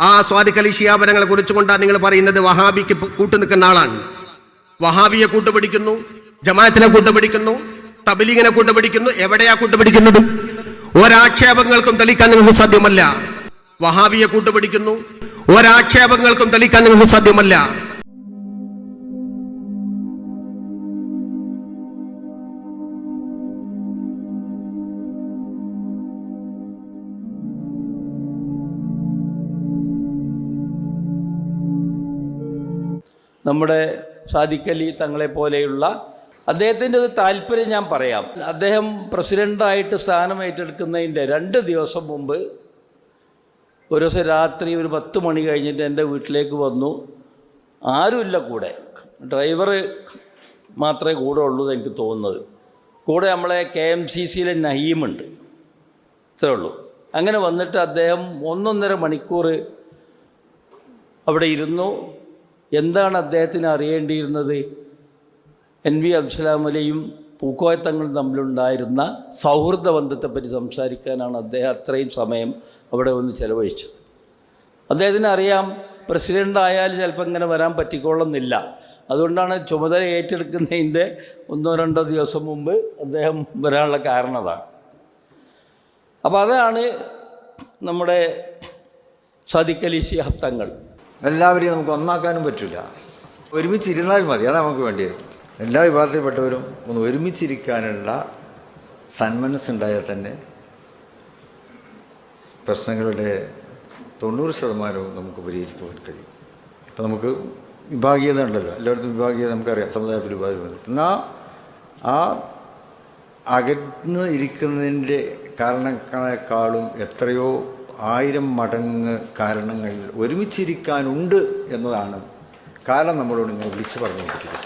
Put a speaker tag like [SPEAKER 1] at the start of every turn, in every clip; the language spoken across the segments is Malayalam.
[SPEAKER 1] ആ സ്വാദിഖലി അലി കുറിച്ചുകൊണ്ടാണ് നിങ്ങൾ പറയുന്നത് വഹാബിക്ക് കൂട്ടു നിൽക്കുന്ന ആളാണ്. വഹാബിയെ കൂട്ടുപിടിക്കുന്നു ജമാഅത്തിനെ കൂട്ടുപിടിക്കുന്നു തബലീഗിനെ കൂട്ടുപിടിക്കുന്നു എവിടെയാ കൂട്ടുപിടിക്കുന്നത്? ഒരാക്ഷേപങ്ങൾക്കും തെളിക്കാൻ നിങ്ങൾക്ക് സാധ്യമല്ല. വഹാബിയെ കൂട്ടുപിടിക്കുന്നു ഒരാക്ഷേപങ്ങൾക്കും തെളിക്കാൻ നിങ്ങൾക്ക് സാധ്യമല്ല.
[SPEAKER 2] നമ്മുടെ സാദിഖലി തങ്ങളെ പോലെയുള്ള അദ്ദേഹത്തിന്റെ ഒരു താല്പര്യം ഞാൻ പറയാം. അദ്ദേഹം പ്രസിഡന്റായിട്ട് സ്ഥാനം ഏറ്റെടുക്കുന്നതിന്റെ രണ്ട് ദിവസം മുമ്പ് ഒരു ദിവസം രാത്രി ഒരു പത്ത് മണി കഴിഞ്ഞിട്ട് എന്റെ വീട്ടിലേക്ക് വന്നു. ആരുമില്ല കൂടെ. ഡ്രൈവർ മാത്രമേ കൂടെ ഉള്ളൂ എന്ന് എനിക്ക് തോന്നുന്നത്. കൂടെ നമ്മളെ കെ എം സി സിയിലെ നഹീമുണ്ട്. ഇത്രേ ഉള്ളൂ. അങ്ങനെ വന്നിട്ട് അദ്ദേഹം ഒന്നൊന്നര മണിക്കൂർ അവിടെ ഇരുന്നു. എന്താണ് അദ്ദേഹത്തിന് അറിയേണ്ടിയിരുന്നത്? എൻ വി അബ്ദുലാമലയും പൂക്കോയത്തങ്ങളും തമ്മിലുണ്ടായിരുന്ന സൗഹൃദ ബന്ധത്തെപ്പറ്റി സംസാരിക്കാനാണ് അദ്ദേഹം അത്രയും സമയം അവിടെ വന്ന് ചെലവഴിച്ചത്. അദ്ദേഹത്തിന് അറിയാം പ്രസിഡന്റ് ആയാലും ചിലപ്പോൾ ഇങ്ങനെ വരാൻ പറ്റിക്കൊള്ളുന്നില്ല. അതുകൊണ്ടാണ് ചുമതല ഏറ്റെടുക്കുന്നതിന്റെ ഒന്നോ രണ്ടോ ദിവസം മുമ്പ് അദ്ദേഹം വരാനുള്ള കാരണം അതാണ് അപ്പോൾ അതാണ് നമ്മുടെ സദിക്കലി ശിഹാബ് തങ്ങൾ.
[SPEAKER 3] എല്ലാവരെയും നമുക്ക് ഒന്നാക്കാനും പറ്റില്ല. ഒരുമിച്ചിരുന്നാൽ മതി അതാണ് നമുക്ക് വേണ്ടിയത്. എല്ലാ വിഭാഗത്തിൽപ്പെട്ടവരും ഒന്ന് ഒരുമിച്ചിരിക്കാനുള്ള സന്മനസ്സുണ്ടായാൽ തന്നെ പ്രശ്നങ്ങളുടെ തൊണ്ണൂറ് ശതമാനവും നമുക്ക് പരിഹരിക്കുവാൻ കഴിയും. ഇപ്പം നമുക്ക് വിഭാഗീയത ഉണ്ടല്ലോ എല്ലായിടത്തും വിഭാഗീയത നമുക്കറിയാം സമുദായത്തിൽ വിഭാഗീയത എന്നാൽ ആ അകന്ന് ഇരിക്കുന്നതിന്റെ കാരണങ്ങളെക്കാളും എത്രയോ ആയിരം മടങ്ങ് കാരണങ്ങൾ ഒരുമിച്ചിരിക്കാനുണ്ട് എന്നതാണ് കാലം നമ്മളോട് ഇങ്ങനെ വിളിച്ചു പറഞ്ഞുകൊണ്ടിരിക്കുന്നത്.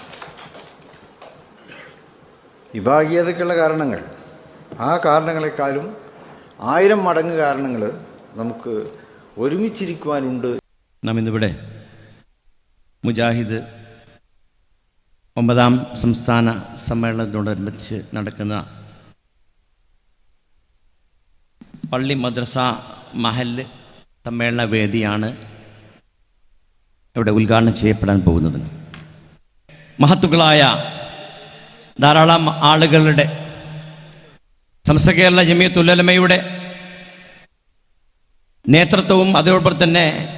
[SPEAKER 3] വിഭാഗീയതയ്ക്കുള്ള കാരണങ്ങൾ. ആ കാരണങ്ങളെക്കാളും ആയിരം മടങ്ങ് കാരണങ്ങൾ നമുക്ക് ഒരുമിച്ചിരിക്കുവാനുണ്ട്.
[SPEAKER 4] നാം ഇന്നിവിടെ മുജാഹിദ് ഒമ്പതാം സംസ്ഥാന സമ്മേളനത്തോടനുബന്ധിച്ച് നടക്കുന്ന പള്ളി മദ്രസ മഹൽ സമ്മേളന വേദിയാണ് ഇവിടെ ഉദ്ഘാടനം ചെയ്യപ്പെടാൻ പോകുന്നത്. മഹത്തുക്കളായ ധാരാളം ആളുകളുടെ സംസ്ഥ കേരള ജമിയത്തുല്ലമയുടെ നേതൃത്വവും അതോടൊപ്പം തന്നെ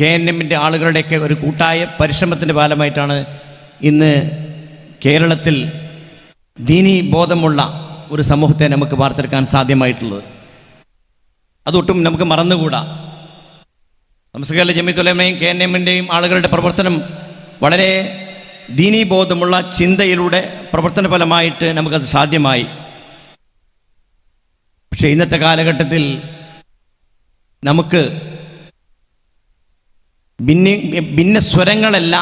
[SPEAKER 4] കെ എൻ എമ്മിന്റെ ആളുകളുടെയൊക്കെ ഒരു കൂട്ടായ പരിശ്രമത്തിന്റെ ഫലമായിട്ടാണ് ഇന്ന് കേരളത്തിൽ ദീനീ ബോധമുള്ള ഒരു സമൂഹത്തെ നമുക്ക് വാർത്തെടുക്കാൻ സാധ്യമായിട്ടുള്ളത്. അതൊട്ടും നമുക്ക് മറന്നുകൂടാ. നമസ്കാര ജമിത്തുലമയും കെ എൻ എമ്മിന്റെയും ആളുകളുടെ പ്രവർത്തനം വളരെ ദീനീബോധമുള്ള ചിന്തയിലൂടെ പ്രവർത്തന ഫലമായിട്ട് നമുക്കത് സാധ്യമായി. പക്ഷേ ഇന്നത്തെ കാലഘട്ടത്തിൽ നമുക്ക് ഭിന്ന ഭിന്ന സ്വരങ്ങളല്ല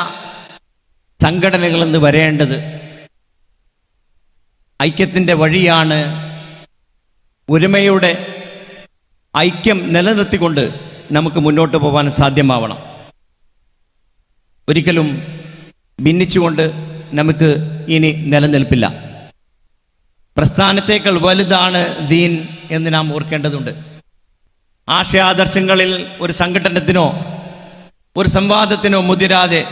[SPEAKER 4] സംഘടനകളെന്ന് വരേണ്ടത്. ഐക്യത്തിന്റെ വഴിയാണ് ഒരുമയുടെ ഐക്യം നിലനിർത്തിക്കൊണ്ട് നമുക്ക് മുന്നോട്ട് പോകാൻ സാധ്യമാവണം. ഒരിക്കലും ഭിന്നിച്ചുകൊണ്ട് നമുക്ക് ഇനി നിലനിൽപ്പില്ല. പ്രസ്ഥാനത്തേക്കാൾ വലുതാണ് ദീൻ എന്ന് നാം ഓർക്കേണ്ടതുണ്ട്. ആശയാദർശങ്ങളിൽ ഒരു സംഘടനത്തിനോ ഒരു സംവാദത്തിനോ മുതിരാതെ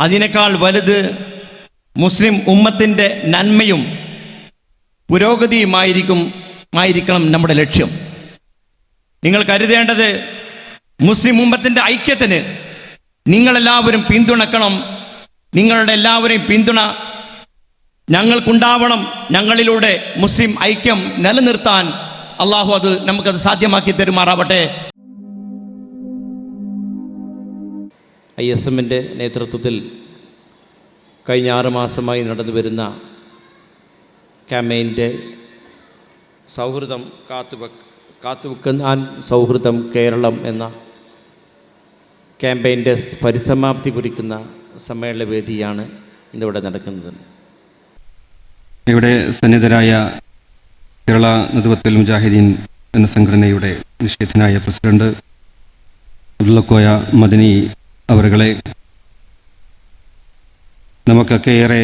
[SPEAKER 4] അതിനേക്കാൾ വലുത് മുസ്ലിം ഉമ്മത്തിന്റെ നന്മയും പുരോഗതിയുമായിരിക്കും ആയിരിക്കണം നമ്മുടെ ലക്ഷ്യം. നിങ്ങൾ കരുതേണ്ടത് മുസ്ലിം ഉമ്മത്തിന്റെ ഐക്യത്തിന് നിങ്ങളെല്ലാവരും പിന്തുണക്കണം. നിങ്ങളുടെ എല്ലാവരെയും പിന്തുണ ഞങ്ങൾക്കുണ്ടാവണം. ഞങ്ങളിലൂടെ മുസ്ലിം ഐക്യം നിലനിർത്താൻ അള്ളാഹു അത് നമുക്കത് സാധ്യമാക്കി തരുമാറാവട്ടെ. ഐ എസ് എമ്മിന്റെ നേതൃത്വത്തിൽ കഴിഞ്ഞ ആറ് മാസമായി നടന്നു വരുന്ന ക്യാമ്പയിന്റെ സൗഹൃദം കാത്തുവെക്ക് കാത്തുവെക്കാൻ സൗഹൃദം കേരളം എന്ന ക്യാമ്പയിന്റെ പരിസമാപ്തി കുറിക്കുന്ന സമ്മേളനവേദിയാണ് ഇന്നിവിടെ നടക്കുന്നത്.
[SPEAKER 5] ഇവിടെ സന്നിധരായ കേരള നദുവത്തൽ മുജാഹിദീൻ എന്ന സംഘടനയുടെ നിഷേധനായ പ്രസിഡന്റ് ഉള്ളക്കോയ മദനി അവരുകളെ നമുക്കൊക്കെ ഏറെ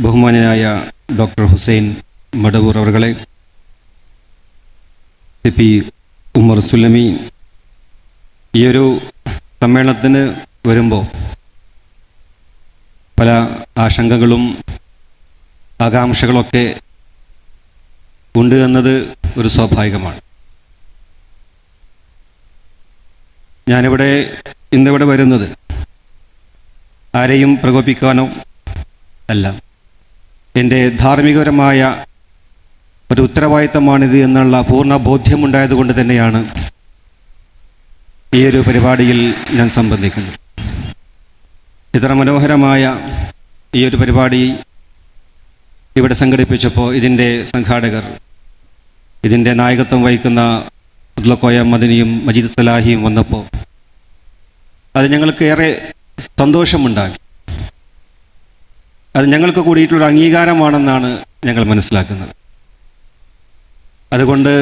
[SPEAKER 5] ബഹുമാനനായ ഡോക്ടർ ഹുസൈൻ മടവൂർ അവരുകളെ പി ഉമർ സുലമി ഈ ഒരു സമ്മേളനത്തിന് വരുമ്പോൾ പല ആശങ്കകളും ആകാംക്ഷകളൊക്കെ ഉണ്ട് എന്നത് ഒരു സ്വാഭാവികമാണ്. ഞാനിവിടെ ഇന്നിവിടെ വരുന്നത് ആരെയും പ്രകോപിക്കാനോ അല്ല. എന്റെ ധാർമ്മികപരമായ ഒരു ഉത്തരവാദിത്തമാണിത് എന്നുള്ള പൂർണ ബോധ്യമുണ്ടായതുകൊണ്ട് തന്നെയാണ് ഈ ഒരു പരിപാടിയിൽ ഞാൻ സംബന്ധിക്കുന്നത്. ഇത്ര മനോഹരമായ ഈ ഒരു പരിപാടി ഇവിടെ സംഘടിപ്പിച്ചപ്പോൾ ഇതിന്റെ സംഘാടകർ ഇതിന്റെ നായകത്വം വഹിക്കുന്ന ഉദ്ലക്കോയ മദിനിയും മജീദ് സലാഹിയും വന്നപ്പോൾ അത് ഞങ്ങൾക്ക് ഏറെ സന്തോഷമുണ്ടാക്കി. അത് ഞങ്ങൾക്ക് കൂടിയിട്ടുള്ള അംഗീകാരമാണെന്നാണ് ഞങ്ങൾ മനസ്സിലാക്കുന്നത്. അതുകൊണ്ട്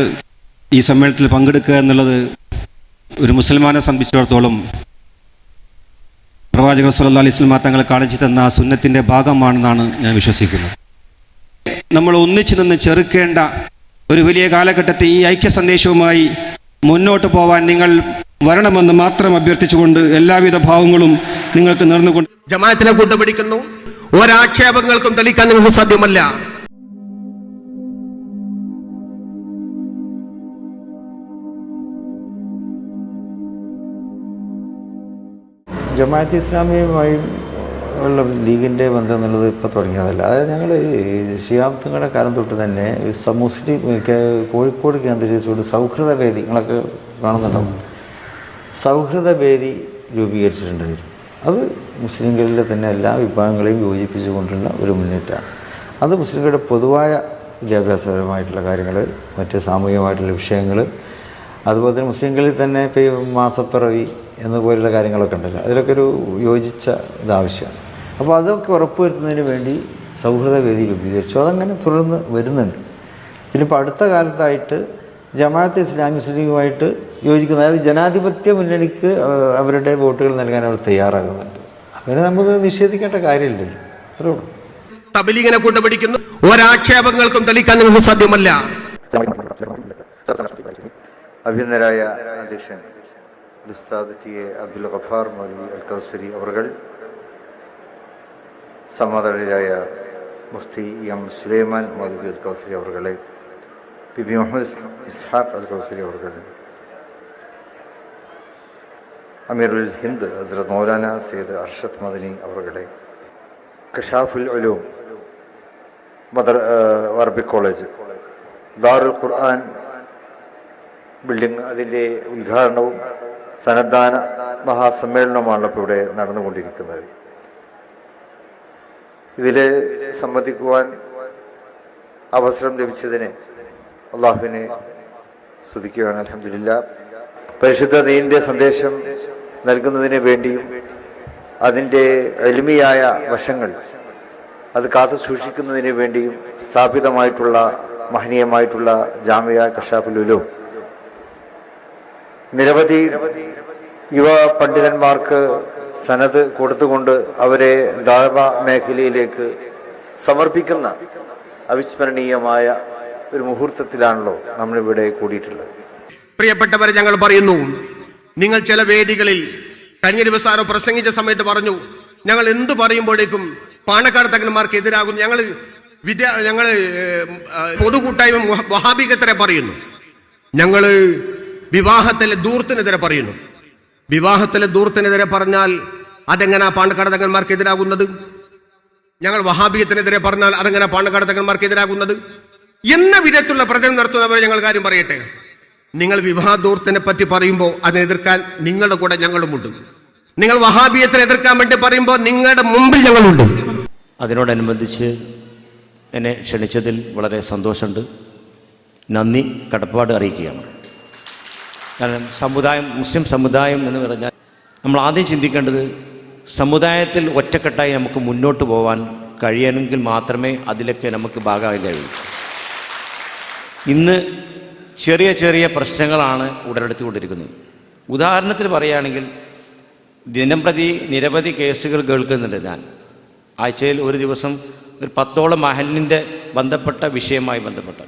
[SPEAKER 5] ഈ സമ്മേളനത്തിൽ പങ്കെടുക്കുക എന്നുള്ളത് ഒരു മുസൽമാനെ സംബന്ധിച്ചിടത്തോളം പ്രവാചകർ സല്ല അലൈഹി വസല്ലം തങ്ങൾ കാണിച്ചു തന്ന ആ സുന്നത്തിന്റെ ഭാഗമാണെന്നാണ് ഞാൻ വിശ്വസിക്കുന്നത്. നമ്മൾ ഒന്നിച്ചു നിന്ന് ചെറുക്കേണ്ട ഒരു വലിയ കാലഘട്ടത്തെ ഈ ഐക്യ സന്ദേശവുമായി മുന്നോട്ട് പോവാൻ നിങ്ങൾ വരണമെന്ന് മാത്രം അഭ്യർത്ഥിച്ചുകൊണ്ട് എല്ലാവിധ ഭാവങ്ങളും നിങ്ങൾക്ക് നേർന്നുകൊണ്ട്
[SPEAKER 1] ജമാഅത്തിനെ കൂട്ടുപിടിക്കുന്നു. ഒരാക്ഷേപങ്ങൾക്കും തെളിയിക്കാൻ നിങ്ങൾക്ക് സാധ്യമല്ല.
[SPEAKER 3] ജമാഅത്ത് ഇസ്ലാമിയുമായി ഉള്ള ലീഗിന്റെ ബന്ധം എന്നുള്ളത് ഇപ്പോൾ തുടങ്ങിയതല്ല. അതായത് ഞങ്ങൾ ഈ ഷിയാബ്ദങ്ങളുടെ കാലം തൊട്ട് തന്നെ മുസ്ലിം കോഴിക്കോട് കേന്ദ്രീകരിച്ചുകൊണ്ട് സൗഹൃദ വേദി നിങ്ങളൊക്കെ കാണുന്നുണ്ടാവും. സൗഹൃദ വേദി രൂപീകരിച്ചിട്ടുണ്ടായിരുന്നു. അത് മുസ്ലിങ്ങളിലെ തന്നെ എല്ലാ വിഭാഗങ്ങളെയും യോജിപ്പിച്ചുകൊണ്ടുള്ള ഒരു മുന്നേറ്റമാണ്. അത് മുസ്ലിങ്ങളുടെ പൊതുവായ വിദ്യാഭ്യാസപരമായിട്ടുള്ള കാര്യങ്ങൾ മറ്റ് സാമൂഹികമായിട്ടുള്ള വിഷയങ്ങൾ അതുപോലെ തന്നെ മുസ്ലിങ്ങളിൽ തന്നെ ഇപ്പോൾ മാസപ്പിറവി എന്നപോലുള്ള കാര്യങ്ങളൊക്കെ ഉണ്ടല്ലോ. അതിലൊക്കെ ഒരു യോജിച്ച ഇതാവശ്യമാണ്. അപ്പോൾ അതൊക്കെ ഉറപ്പുവരുത്തുന്നതിന് വേണ്ടി സൗഹൃദ വേദി രൂപീകരിച്ചു. അതങ്ങനെ തുടർന്ന് വരുന്നുണ്ട്. പിന്നെ അടുത്ത കാലത്തായിട്ട് ജമാഅത്ത് ഇസ്ലാമി മുസ്ലിമുമായിട്ട് യോജിക്കുന്ന അതായത് ജനാധിപത്യ മുന്നണിക്ക് അവരുടെ വോട്ടുകൾ നൽകാൻ അവർ തയ്യാറാകുന്നുണ്ട്. അങ്ങനെ നമുക്ക് നിഷേധിക്കേണ്ട കാര്യമില്ലല്ലോ. അത്രേ ഉള്ളൂ.
[SPEAKER 1] തബലീഗിനെ ഒരാക്ഷേപങ്ങൾക്കും തെളിയിക്കാൻ നിങ്ങൾക്ക് സാധ്യമല്ല.
[SPEAKER 3] അഭ്യന്തരായ അധ്യക്ഷൻ. ഉസ്താദ് ടി എ അബ്ദുൽ ഗഫാർ മൗലവി അൽ കൗസരി അവർ സമാധാനരായ മുഫ്തി എം സുലൈമാൻ മൗലവി അൽ കൗസരി അവർകളെ പി ബി മുഹമ്മദ് ഇസ്ഹാഖ് അൽ കൗസരി അവർ അമീറുൽ Hind Hazrat Maulana Sayyid Arshad Madani അവർകളെ Kashaful Uloom Madar Arabic college Darul Quran building അതിന്റെ ഉദ്ഘാടനവും സന്നദ്ധാന മഹാസമ്മേളനമാണല്ലോ ഇപ്പോൾ ഇവിടെ നടന്നുകൊണ്ടിരിക്കുന്നത്. ഇതിൽ സംബന്ധിക്കുവാൻ അവസരം ലഭിച്ചതിന് അള്ളാഹുവിനെ സ്തുതിക്കുകയാണ്. അലഹമില്ല പരിശുദ്ധ നീന്റെ സന്ദേശം നൽകുന്നതിന് വേണ്ടിയും അതിന്റെ എളിമയായ വശങ്ങൾ അത് കാത്തു സൂക്ഷിക്കുന്നതിന് വേണ്ടിയും സ്ഥാപിതമായിട്ടുള്ള മഹനീയമായിട്ടുള്ള ജാമ്യ കഷാഫുലുലും നിരവധി യുവ പണ്ഡിതന്മാർക്ക് സനത് കൊടുത്തുകൊണ്ട് അവരെ ദാവ മേഖലയിലേക്ക് സമർപ്പിക്കുന്ന അവിസ്മരണീയമായ ഒരു മുഹൂർത്തത്തിലാണല്ലോ നമ്മളിവിടെ കൂടിയിട്ടുള്ളത്.
[SPEAKER 1] പ്രിയപ്പെട്ടവരെ ഞങ്ങൾ പറയുന്നു നിങ്ങൾ ചില വേദികളിൽ കഴിഞ്ഞ ദിവസം പ്രസംഗിച്ച സമയത്ത് പറഞ്ഞു ഞങ്ങൾ എന്ത് പറയുമ്പോഴേക്കും പാണക്കാട് തകന്മാർക്ക് എതിരാകും. ഞങ്ങൾ വിദ്യ ഞങ്ങൾ പൊതുകൂട്ടായ്മ വഹാബികത്തരെ പറയുന്നു? ഞങ്ങൾ വിവാഹത്തിലെ ദൂർത്തിനെതിരെ പറയുന്നു. വിവാഹത്തിലെ ദൂർത്തിനെതിരെ പറഞ്ഞാൽ അതെങ്ങനെ പാണക്കാട് എതിരാകുന്നത് ഞങ്ങൾ വഹാബിയത്തിനെതിരെ പറഞ്ഞാൽ അതെങ്ങനെ പാണക്കാട് എതിരാകുന്നത് എന്ന വിധത്തിലുള്ള പ്രചരണം നടത്തുന്നവരെ ഞങ്ങൾ കാര്യം പറയട്ടെ. നിങ്ങൾ വിവാഹദൂർത്തിനെ പറ്റി പറയുമ്പോൾ അതിനെ എതിർക്കാൻ നിങ്ങളുടെ കൂടെ ഞങ്ങളുമുണ്ട്. നിങ്ങൾ വഹാബിയത്തിനെ എതിർക്കാൻ വേണ്ടി പറയുമ്പോൾ നിങ്ങളുടെ മുമ്പിൽ ഞങ്ങളുണ്ട്.
[SPEAKER 4] അതിനോടനുബന്ധിച്ച് എന്നെ ക്ഷണിച്ചതിൽ വളരെ സന്തോഷമുണ്ട്. നന്ദി കടപ്പാട് അറിയിക്കുകയാണ്. കാരണം സമുദായം മുസ്ലിം സമുദായം എന്ന് പറഞ്ഞാൽ നമ്മൾ ആദ്യം ചിന്തിക്കേണ്ടത് സമുദായത്തിൽ ഒറ്റക്കെട്ടായി നമുക്ക് മുന്നോട്ട് പോകാൻ കഴിയണമെങ്കിൽ മാത്രമേ അതിലൊക്കെ നമുക്ക് ഭാഗമായി കഴിയൂ. ഇന്ന് ചെറിയ ചെറിയ പ്രശ്നങ്ങളാണ് ഉടലെടുത്തുകൊണ്ടിരിക്കുന്നത്. ഉദാഹരണത്തിന് പറയുകയാണെങ്കിൽ ദിനംപ്രതി നിരവധി കേസുകൾ കേൾക്കുന്നുണ്ട് ഞാൻ. ആഴ്ചയിൽ ഒരു ദിവസം ഒരു പത്തോളം മഹലിന്റെ ബന്ധപ്പെട്ട വിഷയമായി ബന്ധപ്പെട്ട.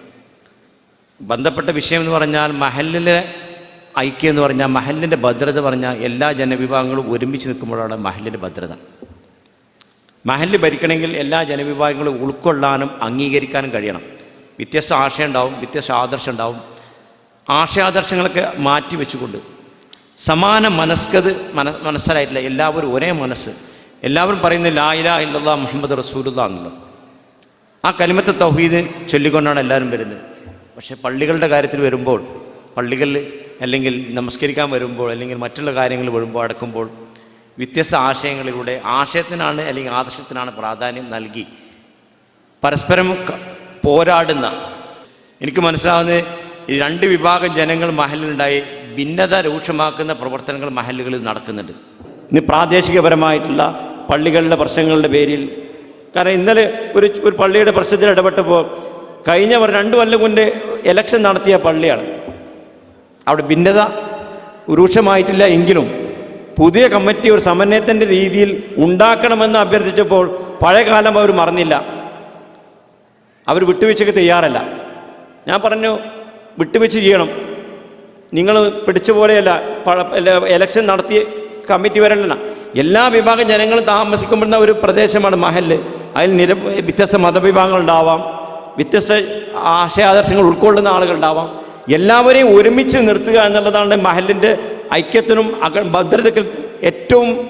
[SPEAKER 4] ബന്ധപ്പെട്ട വിഷയം എന്ന് പറഞ്ഞാൽ മഹലിലെ ഐക്യം എന്ന് പറഞ്ഞാൽ മഹലിന്റെ ഭദ്രത പറഞ്ഞാൽ എല്ലാ ജനവിഭാഗങ്ങളും ഒരുമിച്ച് നിൽക്കുമ്പോഴാണ് മഹലിന്റെ ഭദ്രത. മഹൽ ഭരിക്കണമെങ്കിൽ എല്ലാ ജനവിഭാഗങ്ങളും ഉൾക്കൊള്ളാനും അംഗീകരിക്കാനും കഴിയണം. വ്യത്യസ്ത ആശയം ഉണ്ടാവും വ്യത്യസ്ത ആദർശം ഉണ്ടാവും. ആശയാദർശങ്ങളൊക്കെ മാറ്റി വെച്ചുകൊണ്ട് സമാന മനസ്കത് മന മനസ്സിലായിട്ടില്ല. എല്ലാവരും ഒരേ മനസ്സ്. എല്ലാവരും പറയുന്നത് ലായില ഇല്ലാ മുഹമ്മദ് റസൂലുള്ള എന്നുള്ളത്. ആ കലിമത്ത് തൗഹീദ് ചൊല്ലിക്കൊണ്ടാണ് എല്ലാവരും വരുന്നത്. പക്ഷേ പള്ളികളുടെ കാര്യത്തിൽ വരുമ്പോൾ പള്ളികളിൽ അല്ലെങ്കിൽ നമസ്കരിക്കാൻ വരുമ്പോൾ അല്ലെങ്കിൽ മറ്റുള്ള കാര്യങ്ങൾ വരുമ്പോൾ അടക്കുമ്പോൾ വ്യത്യസ്ത ആശയങ്ങളിലൂടെ ആശയത്തിനാണ് അല്ലെങ്കിൽ ആദർശത്തിനാണ് പ്രാധാന്യം നൽകി പരസ്പരം പോരാടുന്ന എനിക്ക് മനസ്സിലാവുന്നത് ഈ രണ്ട് വിഭാഗം ജനങ്ങൾ മഹലിലുണ്ടായി ഭിന്നത രൂക്ഷമാക്കുന്ന പ്രവർത്തനങ്ങൾ മഹലുകളിൽ നടക്കുന്നുണ്ട്. ഇന്ന് പ്രാദേശികപരമായിട്ടുള്ള പള്ളികളുടെ പ്രശ്നങ്ങളുടെ പേരിൽ കാരണം ഇന്നലെ ഒരു ഒരു പള്ളിയുടെ പ്രശ്നത്തിൽ ഇടപെട്ടപ്പോൾ കഴിഞ്ഞ രണ്ടു രണ്ട് കൊല്ലം മുന്നേ ഇലക്ഷൻ നടത്തിയ പള്ളിയാണ്. അവിടെ ഭിന്നത രൂക്ഷമായിട്ടില്ല എങ്കിലും പുതിയ കമ്മിറ്റി ഒരു സമന്വയത്തിന്റെ രീതിയിൽ ഉണ്ടാക്കണമെന്ന് അഭ്യർത്ഥിച്ചപ്പോൾ പഴയകാലം അവർ മറന്നില്ല. അവർ വിട്ടുവീഴ്ചയ്ക്ക് തയ്യാറല്ല. ഞാൻ പറഞ്ഞു വിട്ടുവീഴ്ച ചെയ്യണം. നിങ്ങൾ പിടിച്ച പോലെയല്ല എലക്ഷൻ നടത്തിയ കമ്മിറ്റി വരല്ല എല്ലാ വിഭാഗം ജനങ്ങളും താമസിക്കുമ്പോഴുന്ന ഒരു പ്രദേശമാണ് മഹൽ അതിൽ നിര വ്യത്യസ്ത മതവിഭാഗങ്ങളുണ്ടാവാം വ്യത്യസ്ത ആശയാദർശങ്ങൾ ഉൾക്കൊള്ളുന്ന ആളുകളുണ്ടാവാം എല്ലാവരെയും ഒരുമിച്ച് നിർത്തുക എന്നുള്ളതാണ് മഹലിന്റെ ഐക്യത്തിനും അക ഭദ്രതയ്ക്കും ഏറ്റവും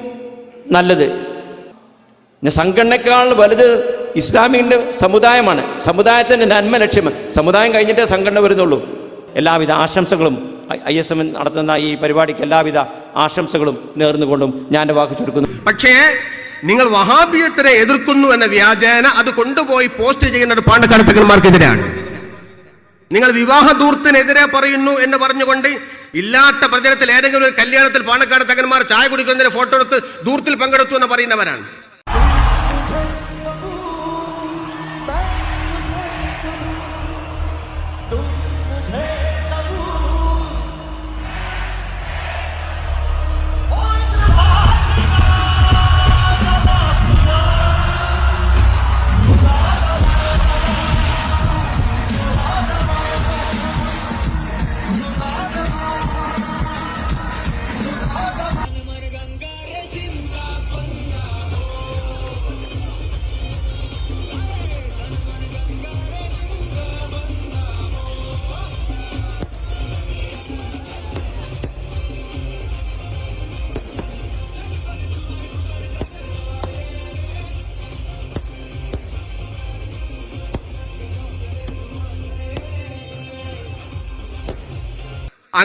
[SPEAKER 4] നല്ലത്. പിന്നെ സംഘടനക്കാൾ വലുത് ഇസ്ലാമിന്റെ സമുദായമാണ്. സമുദായത്തിന്റെ നന്മ ലക്ഷ്യം. സമുദായം കഴിഞ്ഞിട്ടേ സംഘടന വരുന്നുള്ളൂ. എല്ലാവിധ ആശംസകളും ഐ എസ് എം നടത്തുന്ന ഈ പരിപാടിക്ക് എല്ലാവിധ ആശംസകളും നേർന്നുകൊണ്ടും ഞാൻ എന്റെ വാക്ക് ചുരുക്കുന്നു.
[SPEAKER 1] പക്ഷേ നിങ്ങൾ വഹാബിയത്തിനെ എതിർക്കുന്നു എന്ന വ്യാജേന അത് കൊണ്ടുപോയി പോസ്റ്റ് ചെയ്യുന്നത് പാണ്ഡ തങ്ങന്മാർക്കെതിരാണ് നിങ്ങൾ വിവാഹ ദൂർത്തിനെതിരെ പറയുന്നു എന്ന് പറഞ്ഞുകൊണ്ട് ഇല്ലാത്ത പ്രചരണത്തിൽ ഏതെങ്കിലും ഒരു കല്യാണത്തിൽ പാണക്കാട് തകന്മാർ ചായ കുടിക്കുന്നതിന് ഫോട്ടോ എടുത്ത് ദൂർത്തിൽ പങ്കെടുത്തു എന്ന് പറയുന്നവരാണ്.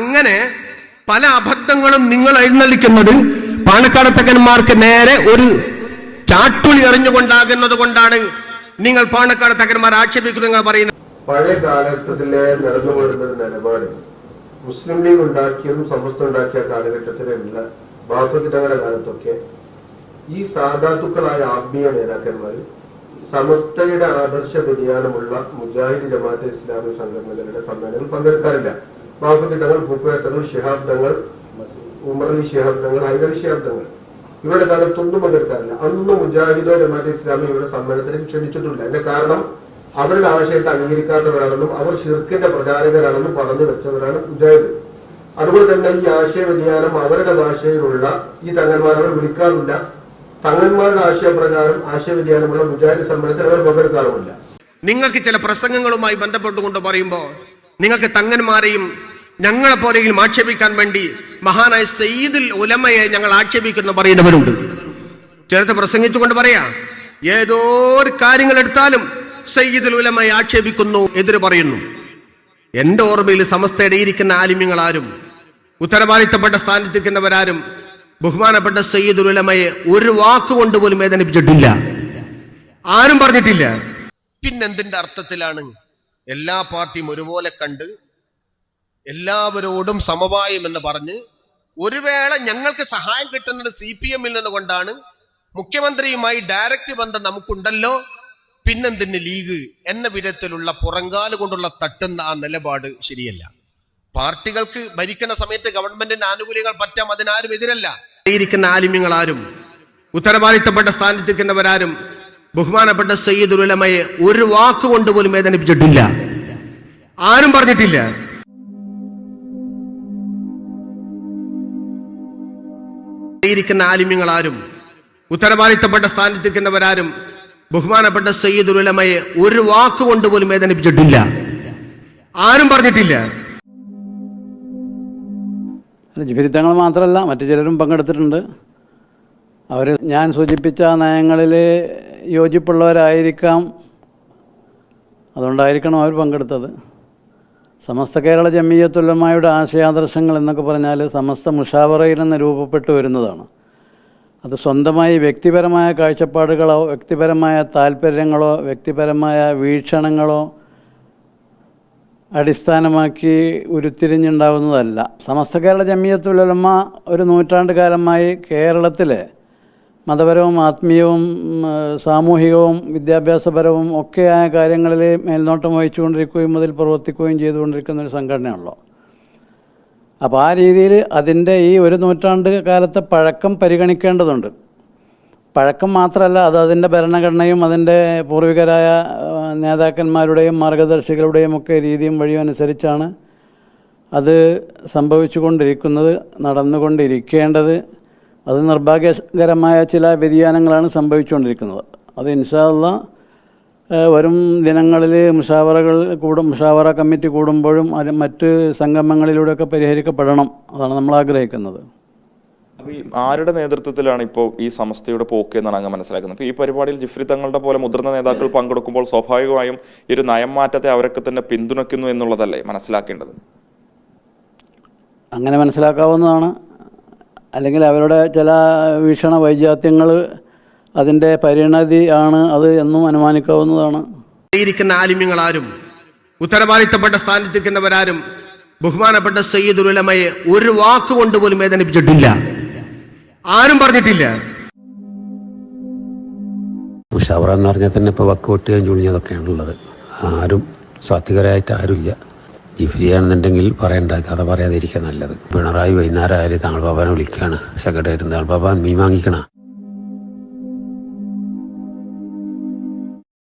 [SPEAKER 1] അങ്ങനെ പല അബദ്ധങ്ങളും നിങ്ങൾ എഴുന്നള്ളിക്കുന്നത് പാണക്കാട് തകന്മാർക്ക് നേരെ ഒരു ചാട്ടുളി എറിഞ്ഞുകൊണ്ടാകുന്നത് കൊണ്ടാണ് നിങ്ങൾ പാണക്കാട് തകന്മാർ ആക്ഷേപിക്കുന്നു നിങ്ങൾ പറയുന്നത്.
[SPEAKER 6] പഴയ കാലഘട്ടത്തിലെ നടന്നു വരുന്ന നിലപാട്. മുസ്ലിം ലീഗ് ഉണ്ടാക്കിയതും സമസ്ത ഉണ്ടാക്കിയ കാലഘട്ടത്തിലുള്ള ബാഫക്ക് തങ്ങളുടെ കാലത്തൊക്കെ ഈ സാധാത്തുക്കളായ ആത്മീയ നേതാക്കന്മാർ സമസ്തയുടെ ആദർശ വ്യതിയാനമുള്ള മുജാഹിദ് ജമാഅത്തെ ഇസ്ലാമി സംഘടനകളുടെ സമ്മേളനങ്ങൾ പങ്കെടുക്കാറില്ല. ബാഫക്ക് തങ്ങൾ പൂക്കോയത്തങ്ങൾ ശിഹാബ് തങ്ങൾ ഉമറലി ശിഹാബ് തങ്ങൾ ഹൈദർ ശിഹാബ് തങ്ങൾ. ഇവരുടെ കാലത്തൊന്നും പങ്കെടുക്കാറില്ല. അന്ന് മുജാഹിദോ ജമാഅത്ത് ഇസ്ലാമി ഇവരുടെ സമ്മേളനത്തിൽ ക്ഷണിച്ചിട്ടില്ല അതിന്റെ കാരണം അവരുടെ ആശയത്തെ അംഗീകരിക്കാത്തവരാണെന്നും അവർ ഷിർക്കിന്റെ പ്രചാരകരാണെന്നും പറഞ്ഞു വെച്ചവരാണ് മുജാഹിദ്. അതുപോലെ തന്നെ ഈ ആശയ വ്യതിയാനം അവരുടെ ഭാഷയിലുള്ള ഈ തങ്ങന്മാർ അവർ വിളിക്കാറില്ല. തങ്ങന്മാരുടെ ആശയപ്രകാരം ആശയ വ്യതിയാനമുള്ള മുജാഹിദ് സമ്മേളനത്തിൽ അവർ പങ്കെടുക്കാറുമില്ല.
[SPEAKER 1] നിങ്ങൾക്ക് ചില പ്രസംഗങ്ങളുമായി ബന്ധപ്പെട്ടുകൊണ്ട് പറയുമ്പോൾ നിങ്ങൾക്ക് തങ്ങന്മാരെയും ഞങ്ങളെ പോലെങ്കിലും ആക്ഷേപിക്കാൻ വേണ്ടി മഹാനായ സയ്യിദുൽ ഉലമയെ ഞങ്ങൾ ആക്ഷേപിക്കുന്നു പറയുന്നവരുണ്ട്. ചിലത്ത് പ്രസംഗിച്ചുകൊണ്ട് പറയാ ഏതോ ഒരു കാര്യങ്ങൾ എടുത്താലും സയ്യിദുൽ ഉലമയെ ആക്ഷേപിക്കുന്നു എതിര് പറയുന്നു. എന്റെ ഓർമ്മയിൽ സമസ്തയുടെ ഇരിക്കുന്ന ആലിമ്യങ്ങളാരും ഉത്തരവാദിത്തപ്പെട്ട സ്ഥാനത്തിരിക്കുന്നവരാരും ബഹുമാനപ്പെട്ട സയ്യിദുൽ ഉലമയെ ഒരു വാക്കുകൊണ്ട് പോലും വേദനിപ്പിച്ചിട്ടില്ല. ആരും പറഞ്ഞിട്ടില്ല. പിന്നെന്തിന്റെ അർത്ഥത്തിലാണ്? എല്ലാ പാർട്ടിയും ഒരുപോലെ കണ്ട് എല്ലാവരോടും സമവായം എന്ന് പറഞ്ഞ് ഒരു വേള ഞങ്ങൾക്ക് സഹായം കിട്ടുന്നത് സി പി എമ്മിൽ നിന്നുകൊണ്ടാണ്. മുഖ്യമന്ത്രിയുമായി ഡയറക്റ്റ് ബന്ധം നമുക്കുണ്ടല്ലോ. പിന്നെന്തിന് ലീഗ് എന്ന വിധത്തിലുള്ള പുറങ്കാൽ കൊണ്ടുള്ള തട്ടുന്ന ആ നിലപാട് ശരിയല്ല. പാർട്ടികൾക്ക് ഭരിക്കുന്ന സമയത്ത് ഗവൺമെന്റിന്റെ ആനുകൂല്യങ്ങൾ പറ്റാം അതിനാരും എതിരല്ല. ഇരിക്കുന്ന ആലിമ്യങ്ങളാരും ഉത്തരവാദിത്തപ്പെട്ട സ്ഥാനത്തിരിക്കുന്നവരാരും ബഹുമാനപ്പെട്ട സയ്യിദുൽ ഉലമയെ ഒരു വാക്കുകൊണ്ട് പോലും വേദനിപ്പിച്ചിട്ടില്ല. ആരും പറഞ്ഞിട്ടില്ല. ഇരിക്കുന്ന ആലിമ്യങ്ങളാരും ഉത്തരവാദിത്തപ്പെട്ട സ്ഥാനത്തിരിക്കുന്നവരാരും ബഹുമാനപ്പെട്ട സയ്യിദുൽ ഉലമയെ ഒരു വാക്കുകൊണ്ട് പോലും വേദനിപ്പിച്ചിട്ടില്ല. ആരും പറഞ്ഞിട്ടില്ല.
[SPEAKER 7] ജിഫിരിത്തങ്ങൾ മാത്രമല്ല മറ്റു ചിലരും പങ്കെടുത്തിട്ടുണ്ട്. അവർ ഞാൻ സൂചിപ്പിച്ച നയങ്ങളിൽ യോജിപ്പുള്ളവരായിരിക്കാം. അതുകൊണ്ടായിരിക്കണം അവർ പങ്കെടുത്തത്. സമസ്ത കേരള ജമീയത്തുല്ലമായുടെ ആശയാദർശങ്ങൾ എന്നൊക്കെ പറഞ്ഞാൽ സമസ്ത മുഷാവറയിൽ നിന്ന് രൂപപ്പെട്ടു വരുന്നതാണ്. അത് സ്വന്തമായി വ്യക്തിപരമായ കാഴ്ചപ്പാടുകളോ വ്യക്തിപരമായ താല്പര്യങ്ങളോ വ്യക്തിപരമായ വീക്ഷണങ്ങളോ അടിസ്ഥാനമാക്കി ഉരുത്തിരിഞ്ഞുണ്ടാവുന്നതല്ല. സമസ്ത കേരള ജമിയത്തുലമ ഒരു നൂറ്റാണ്ട് കാലമായി കേരളത്തിലെ മതപരവും ആത്മീയവും സാമൂഹികവും വിദ്യാഭ്യാസപരവും ഒക്കെയായ കാര്യങ്ങളിൽ മേൽനോട്ടം വഹിച്ചുകൊണ്ടിരിക്കുകയും അതിൽ പ്രവർത്തിക്കുകയും ചെയ്തുകൊണ്ടിരിക്കുന്ന ഒരു സംഘടനയാണല്ലോ. അപ്പോൾ ആ രീതിയിൽ അതിന്റെ ഈ ഒരു നൂറ്റാണ്ട് കാലത്തെ പഴക്കം പരിഗണിക്കേണ്ടതുണ്ട്. പഴക്കം മാത്രമല്ല അത് അതിന്റെ ഭരണഘടനയും അതിന്റെ പൂർവികരായ നേതാക്കന്മാരുടെയും മാർഗദർശികളുടെയും ഒക്കെ രീതിയും വഴിയും അനുസരിച്ചാണ് അത് സംഭവിച്ചുകൊണ്ടിരിക്കുന്നത് നടന്നുകൊണ്ടിരിക്കേണ്ടത്. അത് നിർഭാഗ്യകരമായ ചില വ്യതിയാനങ്ങളാണ് സംഭവിച്ചുകൊണ്ടിരിക്കുന്നത്. അത് ഇൻഷാല്ല വരും ദിനങ്ങളിൽ മുഷാവറകൾ കൂടും മുഷാവറ കമ്മിറ്റി കൂടുമ്പോഴും അത് മറ്റ് സംഗമങ്ങളിലൂടെയൊക്കെ പരിഹരിക്കപ്പെടണം. അതാണ് നമ്മൾ ആഗ്രഹിക്കുന്നത്.
[SPEAKER 8] അപ്പോൾ ഈ ആരുടെ നേതൃത്വത്തിലാണ് ഇപ്പോൾ ഈ സമസ്തയുടെ പോക്ക് എന്നാണ് അങ്ങ് മനസ്സിലാക്കുന്നത്? ഇപ്പോൾ ഈ പരിപാടിയിൽ ജിഫ്രി തങ്ങളുടെ പോലെ മുതിർന്ന നേതാക്കൾ പങ്കെടുക്കുമ്പോൾ സ്വാഭാവികമായും ഈ ഒരു നയം മാറ്റത്തെ അവരൊക്കെ തന്നെ പിന്തുണയ്ക്കുന്നു എന്നുള്ളതല്ലേ മനസ്സിലാക്കേണ്ടത്?
[SPEAKER 7] അങ്ങനെ മനസ്സിലാക്കാവുന്നതാണ്. അല്ലെങ്കിൽ അവരുടെ ചില വീക്ഷണ വൈജാത്യങ്ങൾ അതിന്റെ പരിണതി ആണ് അത് എന്നും അനുമാനിക്കാവുന്നതാണ്.
[SPEAKER 1] ഇരിക്കുന്ന ആലിമ്യങ്ങളാരും ഉത്തരവാദിത്തപ്പെട്ട സ്ഥാനത്തിരിക്കുന്നവരാരും ബഹുമാനപ്പെട്ട സയ്യിദുൽ ഉലമയെ ഒരു വാക്കുകൊണ്ട് പോലും വേദനിപ്പിച്ചിട്ടില്ല. ആരും പറഞ്ഞിട്ടില്ല.
[SPEAKER 9] മുഷാവറ എന്ന് പറഞ്ഞാൽ തന്നെ ഇപ്പോൾ വക്കോട്ടുകയും ചുളിഞ്ഞതൊക്കെയാണുള്ളത് ആരും സ്വാത്വികരായിട്ട് ആരുമില്ല. ജിഫ്രിയാണെന്നുണ്ടെങ്കിൽ പറയണ്ട കഥ പറയാതിരിക്കുക നല്ലത് പിണറായി വൈകുന്നേരം ആയാലും താങ്കൾ ബാബാനെ വിളിക്കുകയാണ് സെക്രട്ടറി താങ്കൾ ബാബാൻ മീൻ വാങ്ങിക്കണ